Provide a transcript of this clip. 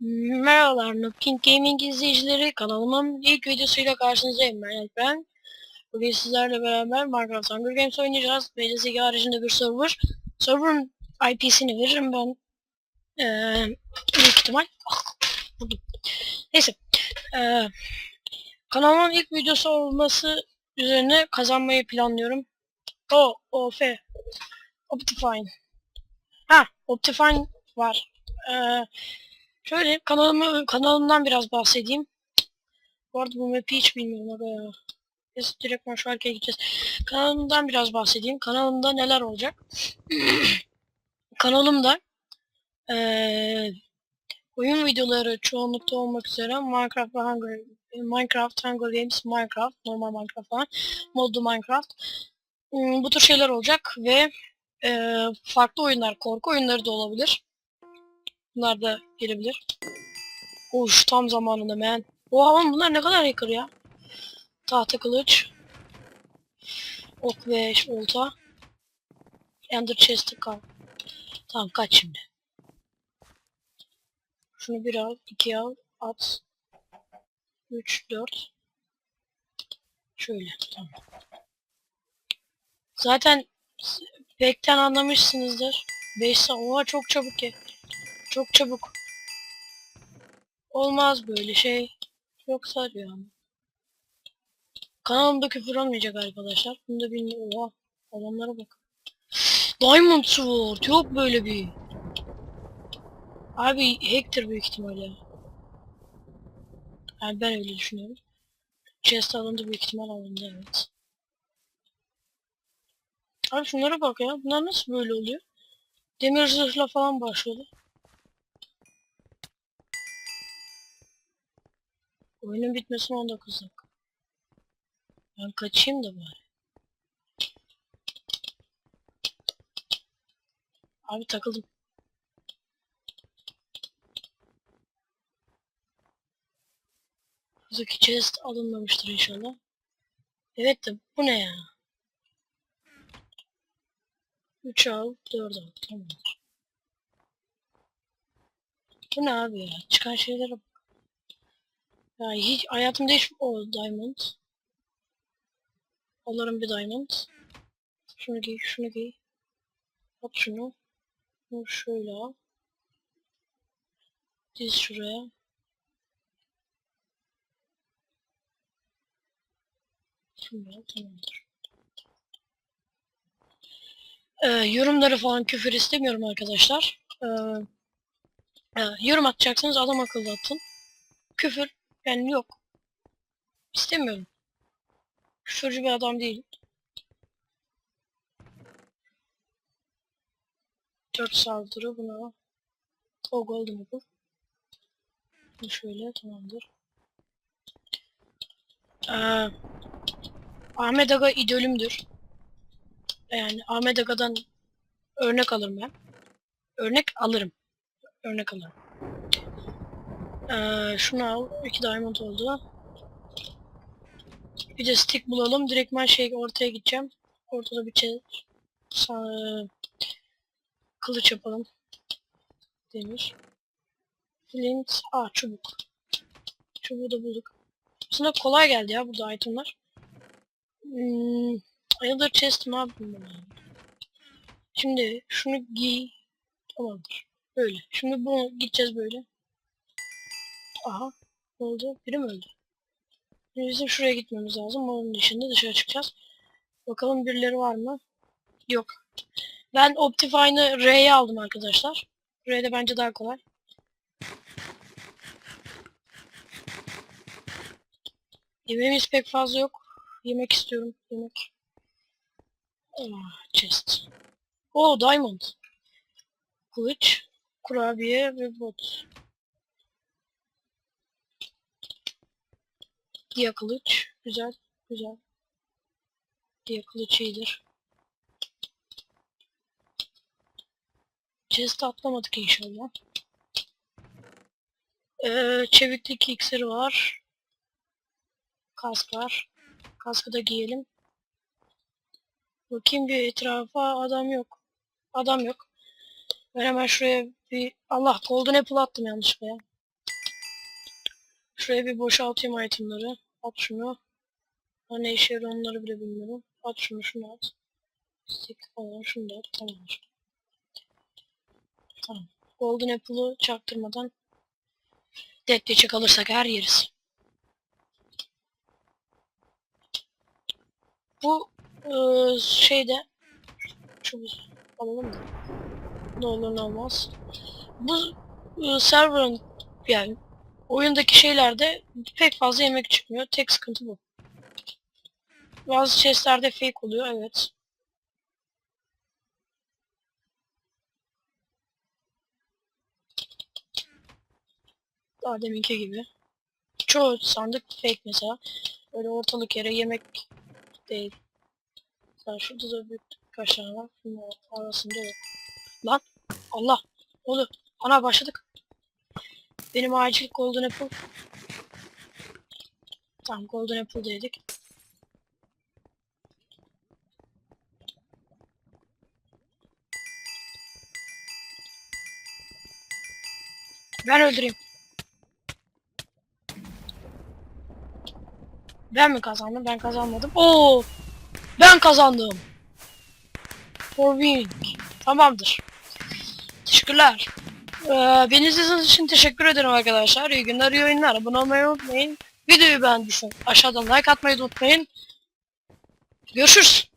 Merhabalar Noobking Gaming izleyicileri kanalımın ilk videosuyla karşınızdayım ben Alperen. Bugün sizlerle beraber Minecraft Hunger Games oynayacağız. BCSG haricinde bir server. Server'ın IP'sini veririm ben. Ee, büyük ihtimal. Neyse. Ee, kanalımın ilk videosu olması üzerine kazanmayı planlıyorum. O, OF. Optifine. Ha, Optifine var. Ee, Şöyle kanalımı kanalımdan biraz bahsedeyim. Bu arada bu map'i hiç bilmiyorum aga ya. Biz direkt şu arkaya gideceğiz. Kanalımdan biraz bahsedeyim. Kanalımda neler olacak? Kanalımda eee oyun videoları çoğunlukta olmak üzere Minecraft ve Hunger Minecraft, Hunger Games, Minecraft, normal Minecraft falan, modlu Minecraft. Hmm, Bu tür şeyler olacak ve eee, farklı oyunlar, korku oyunları da olabilir. Bunlar da gelebilir. Oş tam zamanında men. Oha lan bunlar ne kadar hacker ya. Tahta kılıç. Ok ve olta. Ender chest'e kal. Tamam kaç şimdi. Şunu bir al, iki al, at. Üç, dört. Şöyle, tamam. Zaten bekten anlamışsınızdır. 5 saniye. Oha çok çabuk ya. Çok çabuk. Olmaz böyle şey. Çok sarıyor ama. Kanalımda küfür olmayacak arkadaşlar. Bunu da bilmiyorum. Oha. Adamlara bak. Diamond Sword. Yok böyle bir. Abi hack'tir büyük ihtimalle. Yani ben öyle düşünüyorum. Chest alındı büyük ihtimal alındı evet. Abi şunlara bak ya. Bunlar nasıl böyle oluyor? Demir zırhla falan başladı. Oyunun bitmesine 19 dakika. Ben kaçayım da bari. Abi takıldım. Buradaki chest alınmamıştır inşallah. Evet de bu ne ya? 3 al, 4 al. Tamamdır. Bu ne abi ya? Çıkan şeylere bak. Ya hiç hayatımda hiç o diamond. Alırım bir diamond. Şunu giy, şunu giy. At şunu. Bunu şöyle al. Diz şuraya. Al, tamamdır. Ee, yorumları falan küfür istemiyorum arkadaşlar. Ee, e, yorum atacaksınız adam akıllı atın. Küfür yani yok. İstemiyorum. Küfürcü bir adam değil. 4 saldırı buna. O golden. Bu şöyle tamamdır. Ee, Ahmet Aga idolümdür. Yani Ahmet Aga'dan örnek alırım ben. Örnek alırım. Örnek alırım. Ee, şunu al. 2 diamond oldu. Bir de stick bulalım. Direkt ben şey ortaya gideceğim. Ortada bir şey. Sa- Kılıç yapalım. Demir. Flint. Aa çubuk. Çubuğu da bulduk. Aslında kolay geldi ya burada itemler. Hmm, Ayılır chest mi yani? Şimdi şunu giy. Tamamdır. Böyle. Şimdi bu gideceğiz böyle. Aha. Ne oldu? Biri mi öldü? Bizim şuraya gitmemiz lazım. Onun dışında dışarı çıkacağız. Bakalım birileri var mı? Yok. Ben Optifine'ı R'ye aldım arkadaşlar. R'de bence daha kolay. Yemeğimiz pek fazla yok. Yemek istiyorum. Yemek. Ah, chest. Oo diamond. Kılıç. Kurabiye ve bot. Diye kılıç. Güzel. Güzel. Diye kılıç iyidir. Chest atlamadık inşallah. Ee, çeviklik iksiri var. Kask var. Kaskı da giyelim. Bakayım bir etrafa adam yok. Adam yok. Ben hemen şuraya bir... Allah golden apple attım yanlışlıkla ya. Şuraya bir boşaltayım itemları. At şunu. Ha, ne işe yarıyor onları bile bilmiyorum. At şunu şunu at. Stick falan şunu da at. Tamamdır. Tamam. Golden Apple'ı çaktırmadan Dead Witch'e kalırsak her yeriz. Bu eee, şeyde şu alalım da ne olur ne olmaz. Bu eee, server'ın yani oyundaki şeylerde pek fazla yemek çıkmıyor. Tek sıkıntı bu. Bazı chestlerde fake oluyor evet. Daha deminki gibi. Çoğu sandık fake mesela. Böyle ortalık yere yemek değil. Mesela şurada da büyük tane var. Arasında yok. Lan Allah. Oldu. Ana başladık. Benim acil Golden Apple. Tamam Golden Apple dedik. Ben öldüreyim. Ben mi kazandım? Ben kazanmadım. Oo! Ben kazandım. For win. Tamamdır. Teşekkürler. Ee, beni izlediğiniz için teşekkür ederim arkadaşlar. İyi günler, iyi oyunlar. Abone olmayı unutmayın. Videoyu beğendiyseniz aşağıdan like atmayı unutmayın. Görüşürüz.